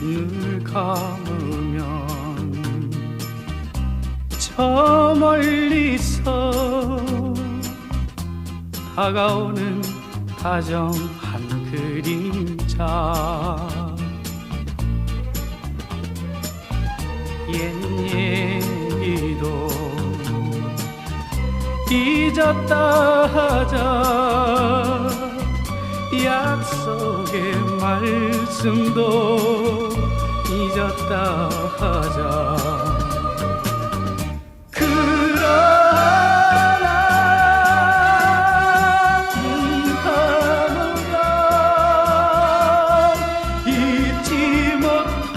눈을 감으면 저 멀리서 다가오는 다정한 그림자. 옛 얘기도 잊었다 하자 약속의 말씀도 잊었다 하자. 그러나 이 잊지 못할